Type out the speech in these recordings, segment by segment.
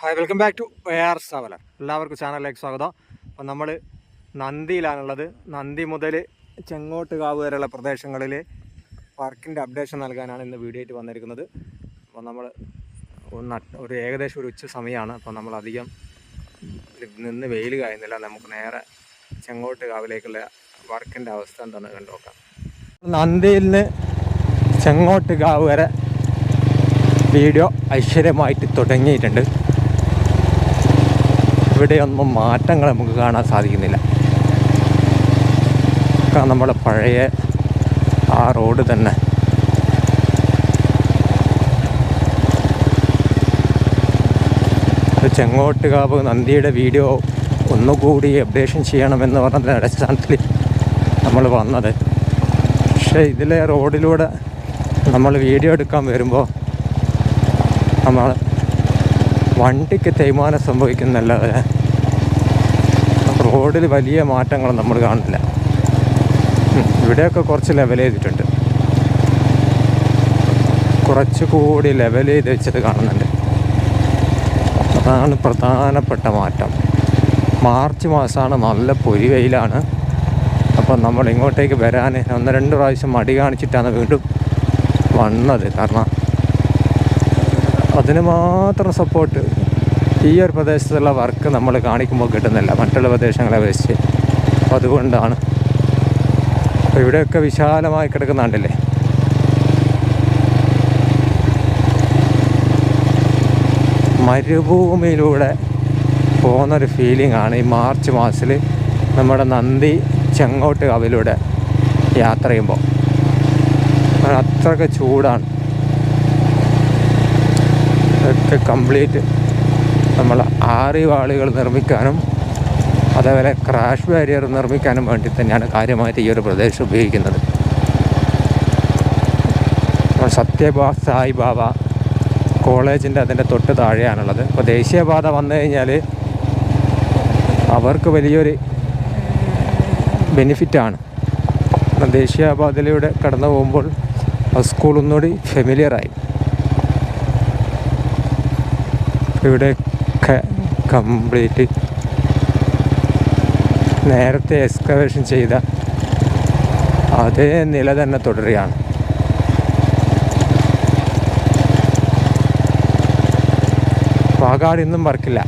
Hi welcome back to A R traveller എല്ലാവർക്കും ചാനലിലേക്ക് സ്വാഗതം. അപ്പം നമ്മൾ നന്ദിയിലാണുള്ളത്. നന്ദി മുതൽ ചെങ്ങോട്ട് ചെങ്ങോട്ടുകാവ് വരെയുള്ള പ്രദേശങ്ങളിൽ വർക്കിന്റെ അപ്ഡേഷൻ നൽകാനാണ് ഇന്ന് വീഡിയോ ആയിട്ട് വന്നിരിക്കുന്നത്. അപ്പോൾ നമ്മൾ ഒരു ഏകദേശം ഒരു ഉച്ച സമയമാണ് അപ്പോൾ നമ്മൾ അധികം നിന്ന് വെയിൽ കായുന്നില്ല. നമുക്ക് നേരെ ചെങ്ങോട്ട് ചെങ്ങോട്ടുകാവിലേക്കുള്ള വർക്കിന്റെ അവസ്ഥ എന്താണെന്ന് കണ്ടു നോക്കാം. നന്ദിയിൽ നിന്ന് ചെങ്ങോട്ടുകാവ് വരെ വീഡിയോ ഐശ്വര്യമായിട്ട് തുടങ്ങിയിട്ടുണ്ട്. ഇവിടെയൊന്നും മാറ്റങ്ങൾ നമുക്ക് കാണാൻ സാധിക്കുന്നില്ല. നമ്മുടെ പഴയ ആ റോഡ് തന്നെ. ചെങ്ങോട്ടുകാവ് നന്ദിയുടെ വീഡിയോ ഒന്നുകൂടി അപ്ഡേഷൻ ചെയ്യണമെന്ന് പറഞ്ഞതിന്റെ അടിസ്ഥാനത്തിൽ നമ്മൾ വന്നത്. പക്ഷേ ഇതിലെ റോഡിലൂടെ നമ്മൾ വീഡിയോ എടുക്കാൻ വരുമ്പോൾ നമ്മൾ വണ്ടിക്ക് തേയ്മാനം സംഭവിക്കുന്നല്ലാതെ റോഡിൽ വലിയ മാറ്റങ്ങൾ നമ്മൾ കാണില്ല ഇവിടെയൊക്കെ കുറച്ച് ലെവൽ ചെയ്തിട്ടുണ്ട്. കുറച്ചുകൂടി ലെവൽ ചെയ്ത് വെച്ചത് കാണുന്നുണ്ട്. അതാണ് പ്രധാനപ്പെട്ട മാറ്റം. മാർച്ച് മാസമാണ് നല്ല പൊരി വെയിലാണ്. അപ്പം നമ്മൾ ഇങ്ങോട്ടേക്ക് വരാൻ ഒന്ന് രണ്ട് പ്രാവശ്യം മടി കാണിച്ചിട്ടാണ് വീണ്ടും വന്നത്. കാരണം അതിന് മാത്രം സപ്പോർട്ട് ഈ ഒരു പ്രദേശത്തുള്ള വർക്ക് നമ്മൾ കാണിക്കുമ്പോൾ കിട്ടുന്നില്ല. മറ്റുള്ള പ്രദേശങ്ങളെ വെച്ച് അതുകൊണ്ടാണ്. അപ്പോൾ ഇവിടെയൊക്കെ വിശാലമായി കിടക്കുന്നുണ്ടല്ലേ? മരുഭൂമിയിലൂടെ പോകുന്നൊരു ഫീലിംഗ് ആണ് ഈ മാർച്ച് മാസത്തിൽ നമ്മുടെ നന്ദി ചെങ്ങോട്ട് കാവിലൂടെ യാത്ര ചെയ്യുമ്പോൾ. അത്രയ്ക്ക് ചൂടാണ്. ഒക്കെ കംപ്ലീറ്റ് നമ്മൾ ആറിവാളുകൾ നിർമ്മിക്കാനും അതേപോലെ ക്രാഷ് ബാരിയർ നിർമ്മിക്കാനും വേണ്ടി തന്നെയാണ് കാര്യമായിട്ട് ഈ ഒരു പ്രദേശം ഉപയോഗിക്കുന്നത്. സത്യബാ സായി ബാബ കോളേജിന്റെ അതിന്റെ തൊട്ട് താഴെയാണുള്ളത്. അപ്പോൾ ദേശീയപാത വന്നു കഴിഞ്ഞാൽ അവർക്ക് വലിയൊരു ബെനിഫിറ്റാണ്. ദേശീയപാതയിലൂടെ കടന്നു പോകുമ്പോൾ സ്കൂൾ ഒന്നുകൂടി ഫെമിലിയറായി ഇവിടെയൊക്കെ കംപ്ലീറ്റ്. നേരത്തെ എക്സ്കവേഷൻ ചെയ്ത അതേ നില തന്നെ തുടരുകയാണ്. പാകാട് ഇന്നും വർക്കില്ല.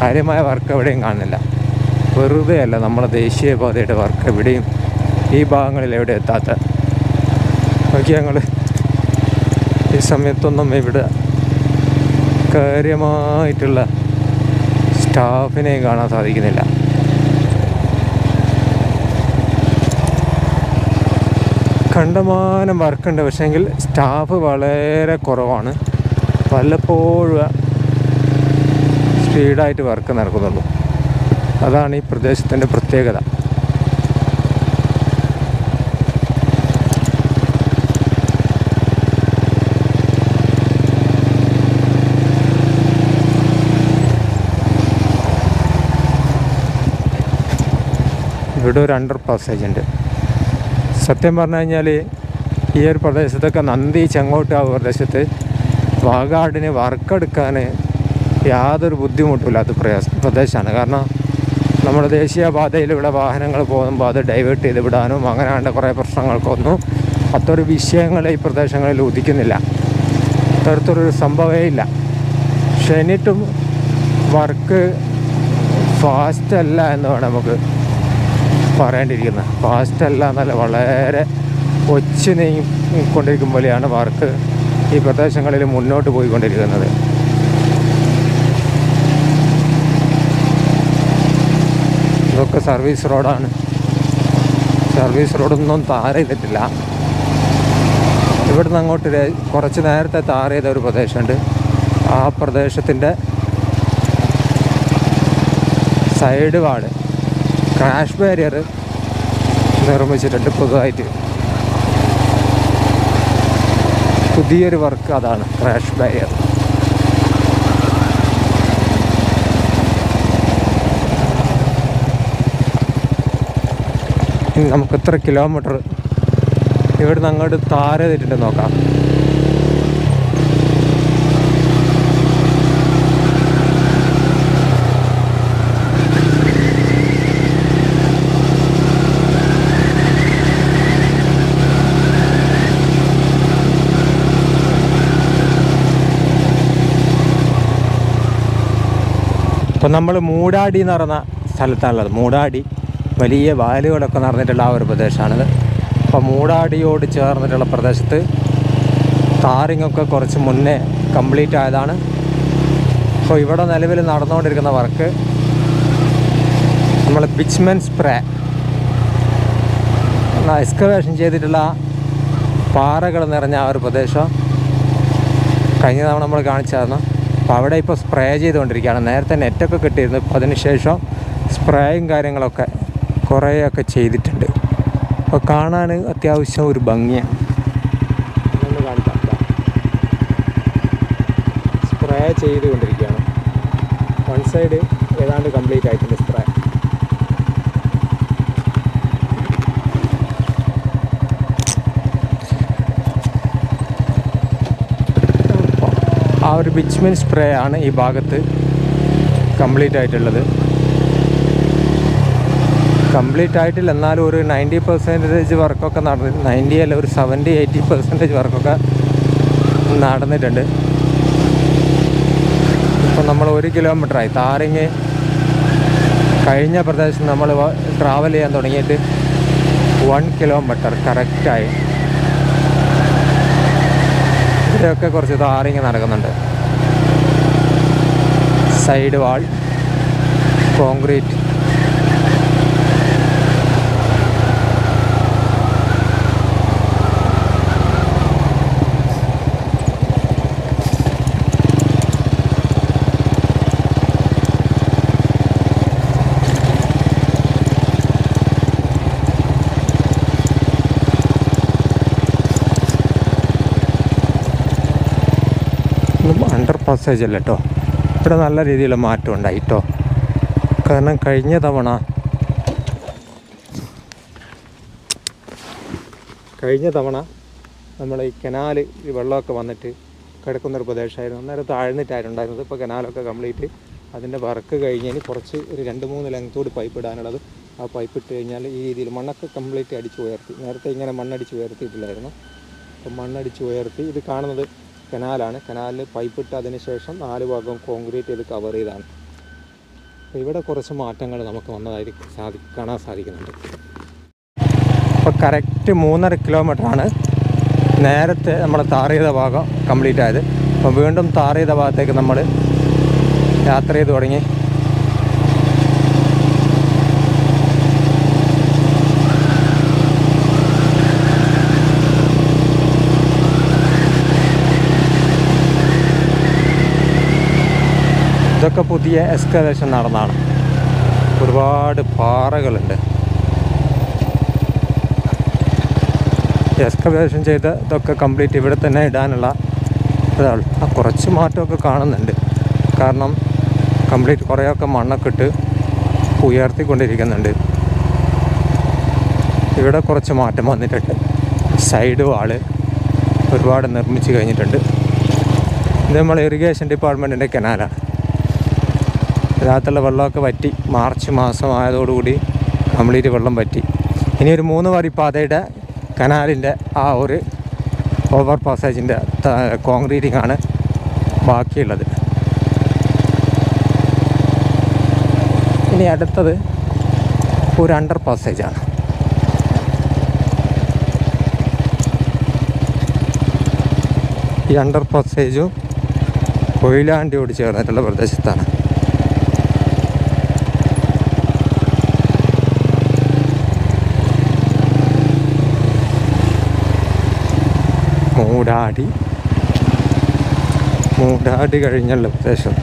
കാര്യമായ വർക്ക് എവിടെയും കാണുന്നില്ല. വെറുതെ അല്ല നമ്മളെ ദേശീയപാതയുടെ വർക്ക് എവിടെയും ഈ ഭാഗങ്ങളിൽ എവിടെ എത്താത്ത. നോക്കി ഞങ്ങൾ ഈ സമയത്തൊന്നും ഇവിടെ കാര്യമായിട്ടുള്ള സ്റ്റാഫിനെയും കാണാൻ സാധിക്കുന്നില്ല. കണ്ടമാനം വർക്കുണ്ട്. പക്ഷേങ്കിൽ സ്റ്റാഫ് വളരെ കുറവാണ്. വല്ലപ്പോഴും സ്പീഡായിട്ട് വർക്ക് നടക്കുന്നുള്ളൂ. അതാണ് ഈ പ്രദേശത്തിന്റെ പ്രത്യേകത. ഇവിടെ ഒരു അണ്ടർ പാസേജ് സത്യം പറഞ്ഞു കഴിഞ്ഞാൽ ഈ ഒരു പ്രദേശത്തൊക്കെ നന്ദി ചെങ്ങോട്ട് ആ പ്രദേശത്ത്. വാഗാടിന് വർക്കെടുക്കാൻ യാതൊരു ബുദ്ധിമുട്ടില്ലാത്ത പ്രയാസ പ്രദേശമാണ് കാരണം നമ്മുടെ ഇവിടെ വാഹനങ്ങൾ പോകുമ്പോൾ അത് ഡൈവേർട്ട് ചെയ്ത് വിടാനും അങ്ങനെയാണ്ട് കുറേ പ്രശ്നങ്ങൾക്കൊന്നും അത്തൊരു വിഷയങ്ങൾ ഈ പ്രദേശങ്ങളിൽ ഉദിക്കുന്നില്ല. അത്തരത്തിലൊരു സംഭവമേ ഇല്ല. പക്ഷെ എന്നിട്ടും വർക്ക് ഫാസ്റ്റല്ല എന്ന് വേണം നമുക്ക് പറയേണ്ടിയിരിക്കുന്നത് ഫാസ്റ്റ് അല്ല വളരെ ഒച്ചു നീങ്ങിക്കൊണ്ടിരിക്കും പോലെയാണ് വർക്ക് ഈ പ്രദേശങ്ങളിൽ മുന്നോട്ട് പോയിക്കൊണ്ടിരിക്കുന്നത്. ഇതൊക്കെ സർവീസ് റോഡാണ് സർവീസ് റോഡൊന്നും താര ചെയ്തിട്ടില്ല. ഇവിടുന്ന് അങ്ങോട്ട് കുറച്ച് നേരത്തെ താര ചെയ്ത ഒരു പ്രദേശമുണ്ട്. ആ പ്രദേശത്തിന്റെ സൈഡ് വാട് ക്രാഷ് ബാരിയർ നിർമ്മിച്ചിട്ടുണ്ട് പുതുതായിട്ട്. പുതിയൊരു വർക്ക് അതാണ് ക്രാഷ് ബാരിയർ. നമുക്ക് എത്ര കിലോമീറ്റർ? ഇവിടുന്ന് അങ്ങോട്ട് താര നോക്കാം. ഇപ്പം നമ്മൾ മൂടാടി എന്ന് പറയുന്ന സ്ഥലത്താണുള്ളത്. മൂടാടി വലിയ വാലുകളൊക്കെ നടന്നിട്ടുള്ള ആ ഒരു പ്രദേശമാണിത്. അപ്പോൾ മൂടാടിയോട് ചേർന്നിട്ടുള്ള പ്രദേശത്ത് താറിങ്ങൊക്കെ കുറച്ച് മുന്നേ കംപ്ലീറ്റ് ആയതാണ്. അപ്പോൾ ഇവിടെ നിലവിൽ നടന്നുകൊണ്ടിരിക്കുന്ന വർക്ക് നമ്മൾ ബിച്ച്മെൻ സ്പ്രേ എക്സ്കവേഷൻ ചെയ്തിട്ടുള്ള പാറകൾ നിറഞ്ഞ ആ ഒരു പ്രദേശം. കഴിഞ്ഞ തവണ നമ്മൾ കാണിച്ചായിരുന്നു. അപ്പോൾ അവിടെ ഇപ്പോൾ സ്പ്രേ ചെയ്തുകൊണ്ടിരിക്കുകയാണ്. നേരത്തെ നെറ്റൊക്കെ കിട്ടിയിരുന്നു. ഇപ്പോൾ അതിനുശേഷം സ്പ്രേയും കാര്യങ്ങളൊക്കെ കുറേയൊക്കെ ചെയ്തിട്ടുണ്ട്. അപ്പോൾ കാണാൻ അത്യാവശ്യം ഒരു ഭംഗിയാണ്. സ്പ്രേ ചെയ്തുകൊണ്ടിരിക്കുകയാണ്. വൺ സൈഡ് ഏതാണ്ട് കംപ്ലീറ്റ് ആയിട്ടുണ്ട് സ്പ്രേ ആ ഒരു ബിച്ച്മിൻ സ്പ്രേ ആണ് ഈ ഭാഗത്ത് കംപ്ലീറ്റ് ആയിട്ടുള്ളത്. കംപ്ലീറ്റ് ആയിട്ടില്ല. എന്നാലും ഒരു നയന്റി പെർസെന്റേജ് വർക്കൊക്കെ നടന്നു നയന്റി അല്ല ഒരു സെവന്റി എയ്റ്റി പെർസെന്റേജ് വർക്കൊക്കെ നടന്നിട്ടുണ്ട്. ഇപ്പം നമ്മൾ ഒരു കിലോമീറ്ററായി താറിങ് കഴിഞ്ഞ പ്രദേശം നമ്മൾ ട്രാവൽ ചെയ്യാൻ തുടങ്ങിയിട്ട് വൺ കിലോമീറ്റർ കറക്റ്റായി ഇതിലൊക്കെ കുറച്ച് താറിങ് നടക്കുന്നുണ്ട്. Side wall concrete. Under passage അല്ല കേട്ടോ ഇവിടെ നല്ല രീതിയിലുള്ള മാറ്റം ഉണ്ടായി കേട്ടോ കാരണം കഴിഞ്ഞ തവണ കഴിഞ്ഞ തവണ നമ്മൾ ഈ കനാല് ഈ വെള്ളമൊക്കെ വന്നിട്ട് കിടക്കുന്നൊരു പ്രദേശമായിരുന്നു. അന്നേരം താഴ്ന്നിട്ടായിരുന്നുണ്ടായിരുന്നത് ഇപ്പോൾ കനാലൊക്കെ കംപ്ലീറ്റ്. അതിന്റെ വർക്ക് കഴിഞ്ഞതിന് കുറച്ച് ഒരു രണ്ട് മൂന്ന് ലെങ്ത്തോട് പൈപ്പ് ഇടാനുള്ളത്. ആ പൈപ്പ് ഇട്ട് കഴിഞ്ഞാൽ ഈ രീതിയിൽ മണ്ണൊക്കെ കംപ്ലീറ്റ് അടിച്ച് ഉയർത്തി. നേരത്തെ ഇങ്ങനെ മണ്ണടിച്ച് ഉയർത്തിയിട്ടില്ലായിരുന്നു. അപ്പം മണ്ണടിച്ച് ഉയർത്തി ഇത് കാണുന്നത് കനാലാണ്. കനാലിൽ പൈപ്പ് ഇട്ട് അതിന് ശേഷം നാല് ഭാഗം കോൺക്രീറ്റ് ചെയ്ത് കവർ ചെയ്താണ്. അപ്പോൾ ഇവിടെ കുറച്ച് മാറ്റങ്ങൾ നമുക്ക് വന്നതായിരിക്കും സാധി കാണാൻ സാധിക്കുന്നുണ്ട്. അപ്പോൾ കറക്റ്റ് മൂന്നര കിലോമീറ്ററാണ് നേരത്തെ നമ്മൾ താർ ചെയ്ത ഭാഗം കംപ്ലീറ്റ് ആയത്. അപ്പോൾ വീണ്ടും താർ ചെയ്ത ഭാഗത്തേക്ക് നമ്മൾ യാത്ര ചെയ്ത് തുടങ്ങി. ഇതൊക്കെ പുതിയ എക്സ്കലേഷൻ നടന്നതാണ് ഒരുപാട് പാറകളുണ്ട്. എക്സ്കവേഷൻ ചെയ്ത് ഇതൊക്കെ കംപ്ലീറ്റ് ഇവിടെ തന്നെ ഇടാനുള്ള ഇതാണ് കുറച്ച് മാറ്റമൊക്കെ കാണുന്നുണ്ട്. കാരണം കംപ്ലീറ്റ് കുറേയൊക്കെ മണ്ണൊക്കെ ഇട്ട് ഉയർത്തിക്കൊണ്ടിരിക്കുന്നുണ്ട്. ഇവിടെ കുറച്ച് മാറ്റം വന്നിട്ടുണ്ട്. സൈഡ് വാൾ ഒരുപാട് നിർമ്മിച്ച് കഴിഞ്ഞിട്ടുണ്ട്. ഇത് നമ്മൾ ഇറിഗേഷൻ ഡിപ്പാർട്ട്മെന്റിന്റെ കനാലാണ്. ഇതിനകത്തുള്ള വെള്ളമൊക്കെ വറ്റി മാർച്ച് മാസമായതോടുകൂടി കംപ്ലീറ്റ് വെള്ളം പറ്റി ഇനി ഒരു മൂന്ന് വരി പാതയുടെ കനാലിന്റെ ആ ഒരു ഓവർ പാസേജിന്റെ കോൺക്രീറ്റിംഗ് ആണ് ബാക്കിയുള്ളത്. ഇനി അടുത്തത് ഒരു അണ്ടർ പാസേജാണ്. ഈ അണ്ടർ പാസേജും കൊയിലാണ്ടിയോട് ചേർന്നിട്ടുള്ള പ്രദേശത്താണ്. മൂടാടി. മൂടാടി കഴിഞ്ഞുള്ള പ്രദേശം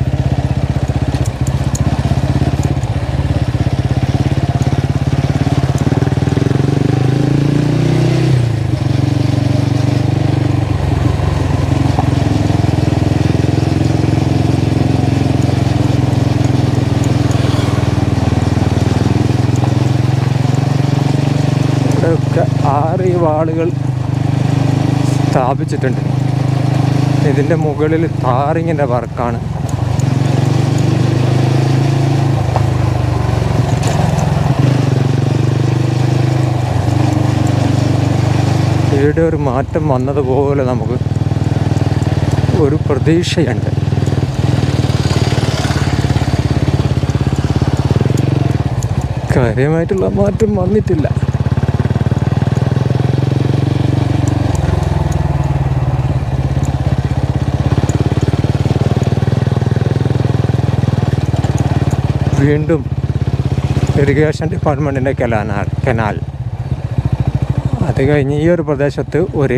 ആറ് വാളുകൾ സ്ഥാപിച്ചിട്ടുണ്ട്. ഇതിന്റെ മുകളിൽ താറിങ്ങിന്റെ വർക്കാണ്. ഇവിടെ ഒരു മാറ്റം വന്നതുപോലെ നമുക്ക് ഒരു പ്രതീക്ഷയുണ്ട്. കാര്യമായിട്ടുള്ള മാറ്റം വന്നിട്ടില്ല. വീണ്ടും ഇറിഗേഷൻ ഡിപ്പാർട്ട്മെന്റിന്റെ കെലാനാൽ കനാൽ. അത് കഴിഞ്ഞ് ഈ ഒരു പ്രദേശത്ത് ഒരു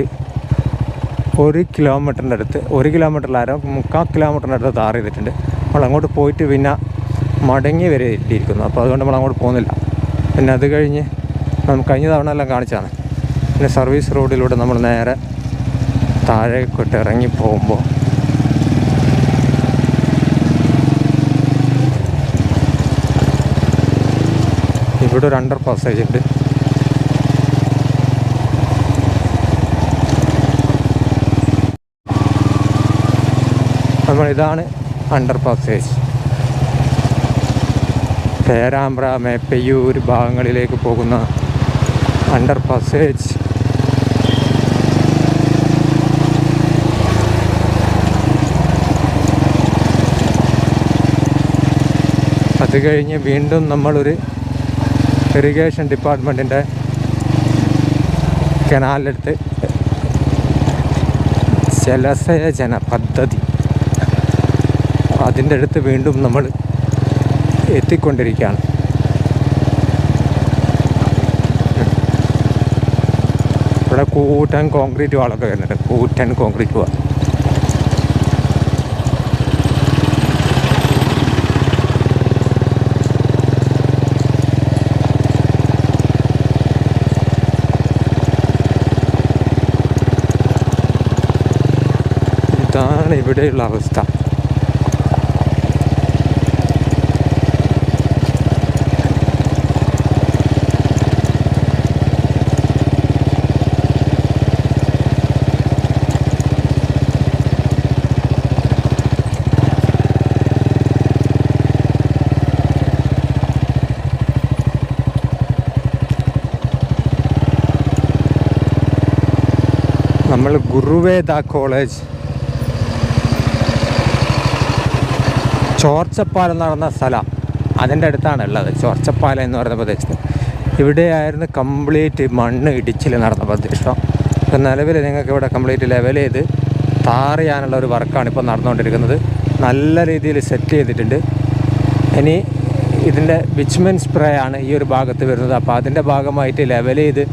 ഒരു കിലോമീറ്ററിന്റെ അടുത്ത് ഒരു കിലോമീറ്ററിലാരോ മുക്കാൽ കിലോമീറ്ററിന്റെ അടുത്ത് താർ ചെയ്തിട്ടുണ്ട്. നമ്മൾ അങ്ങോട്ട് പോയിട്ട് പിന്നെ മടങ്ങി വരെ എത്തിയിരിക്കുന്നു അപ്പോൾ അതുകൊണ്ട് നമ്മൾ അങ്ങോട്ട് പോകുന്നില്ല. പിന്നെ അത് കഴിഞ്ഞ് നമുക്ക് കഴിഞ്ഞ തവണ എല്ലാം കാണിച്ചാണ് പിന്നെ സർവീസ് റോഡിലൂടെ നമ്മൾ നേരെ താഴേക്കോട്ട് ഇറങ്ങി പോകുമ്പോൾ ഇവിടെ ഒരു അണ്ടർ പാസേജ് ഉണ്ട്. നമ്മൾ ഇതാണ് അണ്ടർ പാസേജ് പേരാമ്പ്ര മേപ്പയ്യൂർ ഭാഗങ്ങളിലേക്ക് പോകുന്ന അണ്ടർ പാസേജ് അത് കഴിഞ്ഞ് വീണ്ടും നമ്മളൊരു ഇറിഗേഷൻ ഡിപ്പാർട്ട്മെന്റിന്റെ കനാലിലെടുത്ത് ജലസേചന പദ്ധതി. അതിന്റെ അടുത്ത് വീണ്ടും നമ്മൾ എത്തിക്കൊണ്ടിരിക്കുകയാണ്. ഇവിടെ കൂറ്റൻ കോൺക്രീറ്റ് വാളൊക്കെ വരുന്നുണ്ട്. കൂറ്റൻ കോൺക്രീറ്റ് വാൾ ഇതാണ് ഇവിടെയുള്ള അവസ്ഥ. നമ്മൾ ഗുരുവേദ കോളേജ് ചോർച്ചപ്പാലം എന്ന് പറയുന്ന സ്ഥലം. അതിന്റെ അടുത്താണ് ഉള്ളത്. ചോർച്ചപ്പാലം എന്ന് പറയുന്ന പ്രദേശത്ത്. ഇവിടെയായിരുന്നു കംപ്ലീറ്റ് മണ്ണ് ഇടിച്ചിൽ നടന്ന പ്രദേശം. ഇപ്പം നിലവിൽ നിങ്ങൾക്ക് ഇവിടെ കംപ്ലീറ്റ് ലെവൽ ചെയ്ത് ടാർ ചെയ്യാനുള്ള ഒരു വർക്കാണ് ഇപ്പോൾ നടന്നുകൊണ്ടിരിക്കുന്നത്. നല്ല രീതിയിൽ സെറ്റ് ചെയ്തിട്ടുണ്ട്. ഇനി ഇതിന്റെ വിച്ച്മൻ സ്പ്രേ ആണ് ഈ ഒരു ഭാഗത്ത് വരുന്നത്. അപ്പോൾ അതിന്റെ ഭാഗമായിട്ട് ലെവൽ ചെയ്ത്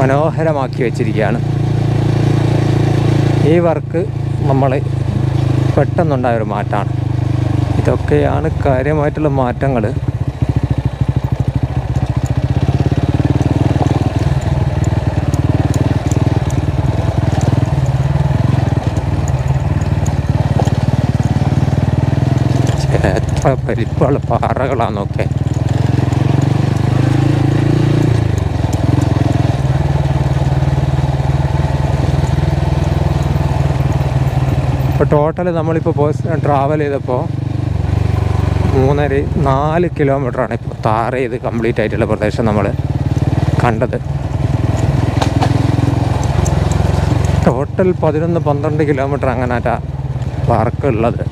മനോഹരമാക്കി വെച്ചിരിക്കുകയാണ്. ഈ വർക്ക് നമ്മൾ പെട്ടെന്നുണ്ടായ ഒരു മാറ്റമാണ്. ഇതൊക്കെയാണ് കാര്യമായിട്ടുള്ള മാറ്റങ്ങൾ എത്ര വലിപ്പമുള്ള പാറകളാണെന്നൊക്കെ ഇപ്പോൾ ടോട്ടൽ നമ്മളിപ്പോൾ ട്രാവൽ ചെയ്തപ്പോൾ മൂന്നര നാല് കിലോമീറ്ററാണ് ഇപ്പോൾ താർ ചെയ്ത് കംപ്ലീറ്റ് ആയിട്ടുള്ള പ്രദേശം നമ്മൾ കണ്ടത്. ടോട്ടൽ പതിനൊന്ന് പന്ത്രണ്ട് കിലോമീറ്റർ അങ്ങനെ വർക്ക് ഉള്ളത്.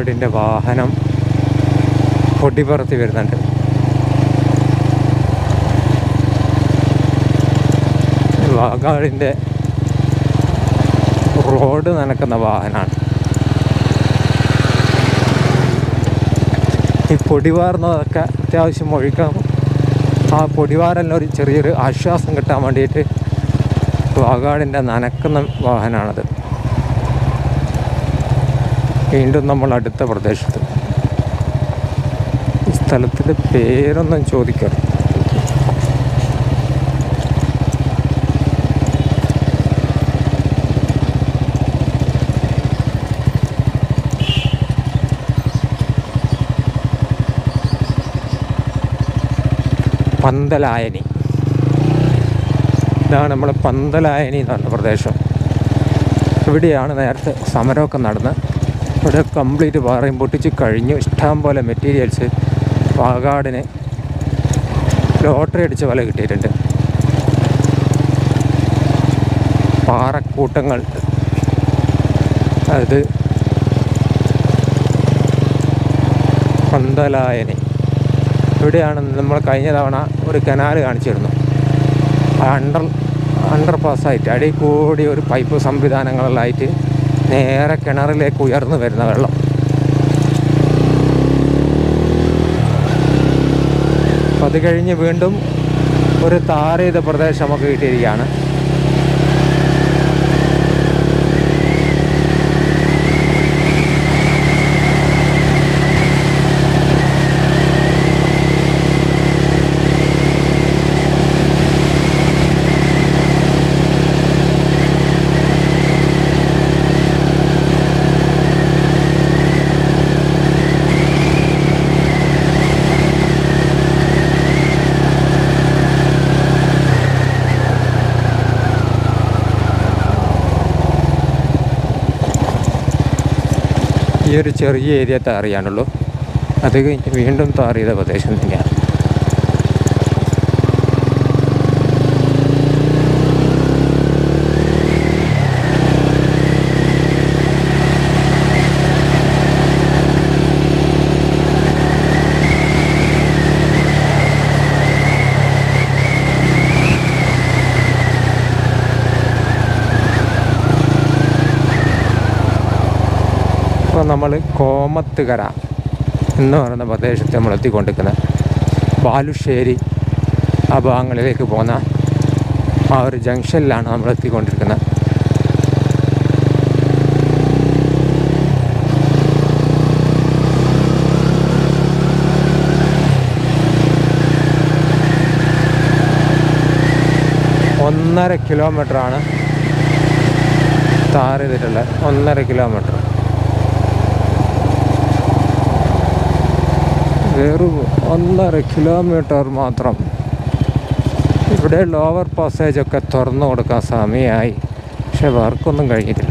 വാഗാടിന്റെ വാഹനം പൊടിപ്പുറത്ത് വരുന്നുണ്ട്. വാഗാടിന്റെ റോഡ് നനക്കുന്ന വാഹനമാണ്. ഈ പൊടിവാർന്നതൊക്കെ അത്യാവശ്യം ഒഴിക്കാം. ആ പൊടിവാരെല്ലാം ഒരു ചെറിയൊരു ആശ്വാസം കിട്ടാൻ വേണ്ടിയിട്ട് വാഗാടിന്റെ നനക്കുന്ന വാഹനമാണത്. വീണ്ടും നമ്മൾ അടുത്ത പ്രദേശത്ത്. സ്ഥലത്തിന്റെ പേരൊന്നും ചോദിക്കാം പന്തലായനി. ഇതാണ് നമ്മൾ പന്തലായനി എന്ന് പറഞ്ഞ പ്രദേശം. ഇവിടെയാണ് നേരത്തെ സമരമൊക്കെ നടന്ന് ഇവിടെ കംപ്ലീറ്റ് പാറയും പൊട്ടിച്ച് കഴിഞ്ഞു. ഇഷ്ടം പോലെ മെറ്റീരിയൽസ് പാകാടിന് ലോട്ടറി അടിച്ച വല കിട്ടിയിട്ടുണ്ട്. പാറക്കൂട്ടങ്ങൾ. അത് പന്തലായനെ. ഇവിടെയാണ് നമ്മൾ കഴിഞ്ഞ തവണ ഒരു കനാൽ കാണിച്ചിരുന്നു. അണ്ടർ അണ്ടർ പാസ്സായിട്ട് അടി കൂടി ഒരു പൈപ്പ് സംവിധാനങ്ങളിലായിട്ട് നേരെ കിണറിലേക്ക് ഉയർന്നു വരുന്ന വെള്ളം. അത് കഴിഞ്ഞ് വീണ്ടും ഒരു താർ ചെയ്ത പ്രദേശം കിട്ടിയിരിക്കുകയാണ്. ഒരു ചെറിയ ഏരിയ താറിയാണുള്ളൂ അത് കഴിഞ്ഞ് വീണ്ടും താറിയത് പ്രദേശം തന്നെയാണ്. നമ്മൾ കോമത്തുകര എന്ന് പറയുന്ന പ്രദേശത്ത് നമ്മൾ എത്തിക്കൊണ്ടിരിക്കുന്നത്. ബാലുശ്ശേരി ആ ഭാഗങ്ങളിലേക്ക് പോകുന്ന ആ ഒരു ജംഗ്ഷനിലാണ് നമ്മൾ എത്തിക്കൊണ്ടിരിക്കുന്നത്. ഒന്നര കിലോമീറ്ററാണ് താർ ചെയ്തിട്ടുള്ളത്. ഒന്നര കിലോമീറ്റർ വെറും ഒന്നര കിലോമീറ്റർ മാത്രം. ഇവിടെ ലോവർ പാസേജൊക്കെ തുറന്നു കൊടുക്കാൻ സമയമായി പക്ഷെ വർക്കൊന്നും കഴിഞ്ഞിട്ടില്ല.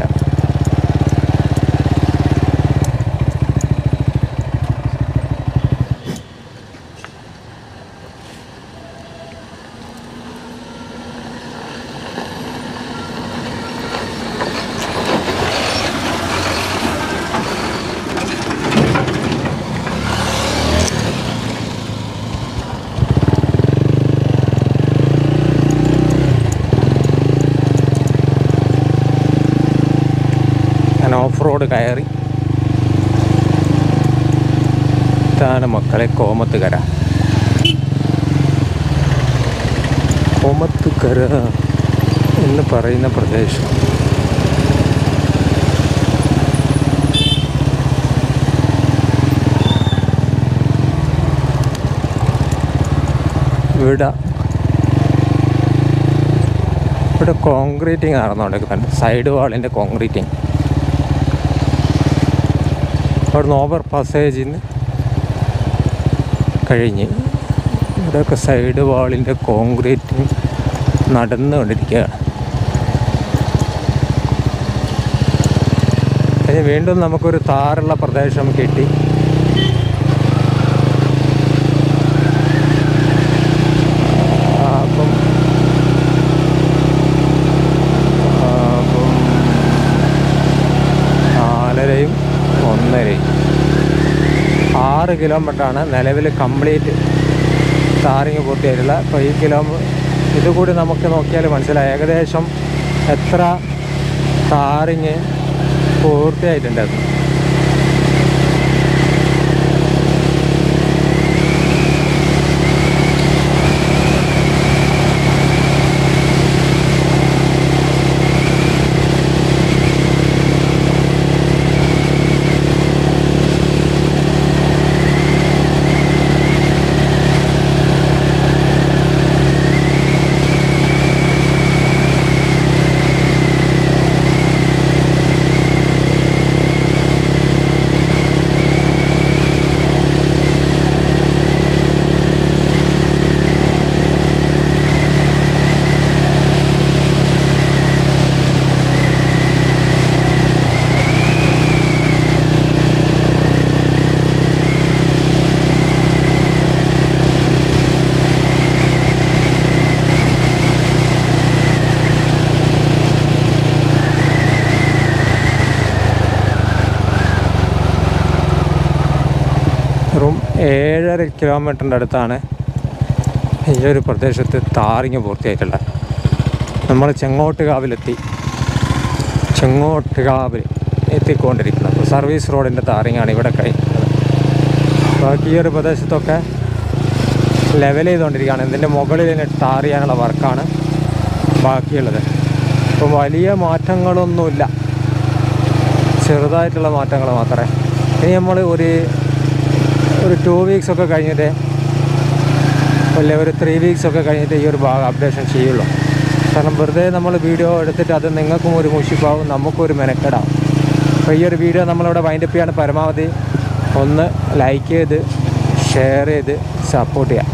റോഡ് കയറി. ഇതാണ് മക്കളെ കോമത്തുകര. കോമത്തുകര എന്ന് പറയുന്ന പ്രദേശം. ഇവിടെ ഇവിടെ കോൺക്രീറ്റിംഗ് നടന്നുകൊണ്ടിരിക്കുന്നുണ്ട് സൈഡ് വാളിന്റെ കോൺക്രീറ്റിംഗ് അവിടുന്ന് ഓവർ പാസേജിൽ നിന്ന് കഴിഞ്ഞ്. ഇവിടെയൊക്കെ സൈഡ് വാളിന്റെ കോൺക്രീറ്റ് നടന്നുകൊണ്ടിരിക്കുകയാണ്. കഴിഞ്ഞ് വീണ്ടും നമുക്കൊരു താറുള്ള പ്രദേശം കിട്ടി ആ, അപ്പം ആ, അപ്പം നാലരയും ഒന്നരയും ആറ് കിലോമീറ്ററാണ് നിലവിൽ കംപ്ലീറ്റ് ടാറിങ് പൂർത്തിയായിട്ടുള്ളത് അപ്പോൾ ഈ കിലോമീറ്റർ ഇതുകൂടി നമുക്ക് നോക്കിയാൽ മനസ്സിലായി. ഏകദേശം എത്ര ടാറിങ് പൂർത്തിയായിട്ടുണ്ടെന്ന് കിലോമീറ്ററിന്റെ അടുത്താണ് ഈ ഒരു പ്രദേശത്ത് താറിങ് പൂർത്തിയായിട്ടുള്ളത്. നമ്മൾ ചെങ്ങോട്ടുകാവിലെത്തി ചെങ്ങോട്ടുകാവിൽ എത്തിക്കൊണ്ടിരിക്കുന്നത്. സർവീസ് റോഡിന്റെ താറിങ്ങാണ് ഇവിടെ കൈ ബാക്കി ഈ ഒരു പ്രദേശത്തൊക്കെ ലെവൽ ചെയ്തുകൊണ്ടിരിക്കുകയാണ് ഇതിന്റെ മുകളിൽ ടാർ ചെയ്യാനുള്ള വർക്കാണ് ബാക്കിയുള്ളത്. അപ്പോൾ വലിയ മാറ്റങ്ങളൊന്നുമില്ല. ചെറുതായിട്ടുള്ള മാറ്റങ്ങൾ മാത്രമേ. ഇനി നമ്മൾ ഒരു ഒരു ടു വീക്സ് ഒക്കെ കഴിഞ്ഞിട്ട് അല്ലെ ഒരു ത്രീ വീക്സ് ഒക്കെ കഴിഞ്ഞിട്ട് ഈ ഒരു ഭാഗം അപ്ഡേഷൻ ചെയ്യുള്ളൂ. കാരണം വെറുതെ നമ്മൾ വീഡിയോ എടുത്തിട്ട് അത് നിങ്ങൾക്കും ഒരു മുഷിപ്പാവും നമുക്കും ഒരു മെനക്കെടാവും. അപ്പോൾ ഈ ഒരു വീഡിയോ നമ്മളിവിടെ വൈൻഡപ്പ് ചെയ്യാണ് പരമാവധി ഒന്ന് ലൈക്ക് ചെയ്ത് ഷെയർ ചെയ്ത് സപ്പോർട്ട് ചെയ്യാം.